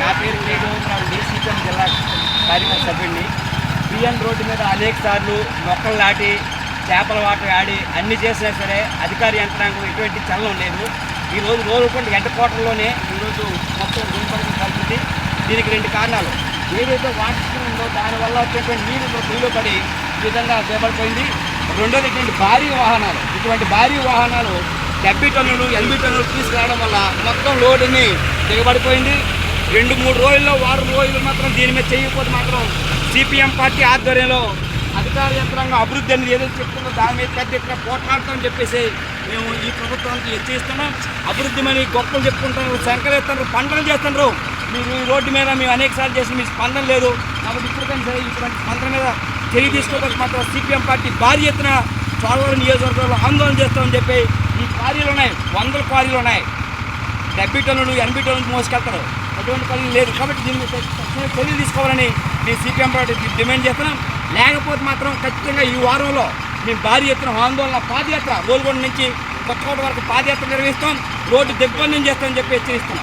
నా పేరు కే గోవిందరావు డీసీపీఎం జిల్లా కార్యక్రమ సభ్యుడిని. పిఎన్ రోడ్డు మీద అనేక సార్లు మొక్కలు నాటి చేపల వాటర్ ఆడి అన్ని చేసినా సరే అధికార యంత్రాంగం ఎటువంటి చలనం లేదు. ఈరోజు రోజుకుంటే గంట కోటల్లోనే ఈరోజు మొత్తం గుంపడికి కలిసింది దీనికి రెండు కారణాలు. ఏదైతే వాటర్ స్కీమ్ ఉందో దానివల్ల వచ్చేటువంటి నీరు భూమిలో పడి ఈ విధంగా చేపడిపోయింది రెండోది ఇటువంటి భారీ వాహనాలు. ఇటువంటి భారీ వాహనాలు డెబ్బై టన్నులు ఎనభై టన్నులు తీసుకురావడం వల్ల మొత్తం లోడుని దిగబడిపోయింది. రెండు మూడు రోజుల్లో వారం రోజులు మాత్రం దీని మీద చేయకపోతే మాత్రం సిపిఎం పార్టీ ఆధ్వర్యంలో అధికార యంత్రాంగం అభివృద్ధి అనేది ఏదైతే చెప్తుందో దాని మీద పెద్ద ఎత్తున పోట్లాడతామని చెప్పేసి మేము ఈ ప్రభుత్వానికి హెచ్చరిస్తున్నాం. అభివృద్ధి అని గొప్పలు చెప్పుకుంటున్నారు శంకరేస్తున్నారు పంటలు చేస్తున్నారు. మీరు ఈ రోడ్డు మీద మేము అనేక సార్లు చేసి మీ స్పందన లేదు. కాబట్టి ఇప్పటికైనా సరే ఇటువంటి స్పందన మీద చర్య తీసుకోవడానికి మాత్రం సిపిఎం పార్టీ భారీ ఎత్తున చోడవరం నియోజకవర్గంలో ఆందోళన చేస్తామని చెప్పి ఈ క్వారీలు ఉన్నాయి వందల క్వారీలు ఉన్నాయి. డెబ్బై టన్నులు ఎనభై టన్నులు మోసుకెళ్తారు. అటువంటి పని లేదు కాబట్టి దీన్ని తక్షణ చర్యలు తీసుకోవాలని మేము సిపిఎం పార్టీ డిమాండ్ చేస్తున్నాం. లేకపోతే మాత్రం ఖచ్చితంగా ఈ వారంలో మేము భారీ ఎత్తున ఆందోళన పాదయాత్ర గోల్గొండ నుంచి కొత్తకోట వరకు పాదయాత్ర నిర్వహిస్తాం. రోడ్డు దిగ్బంధం చేస్తామని చెప్పి హెచ్చరిస్తున్నాం.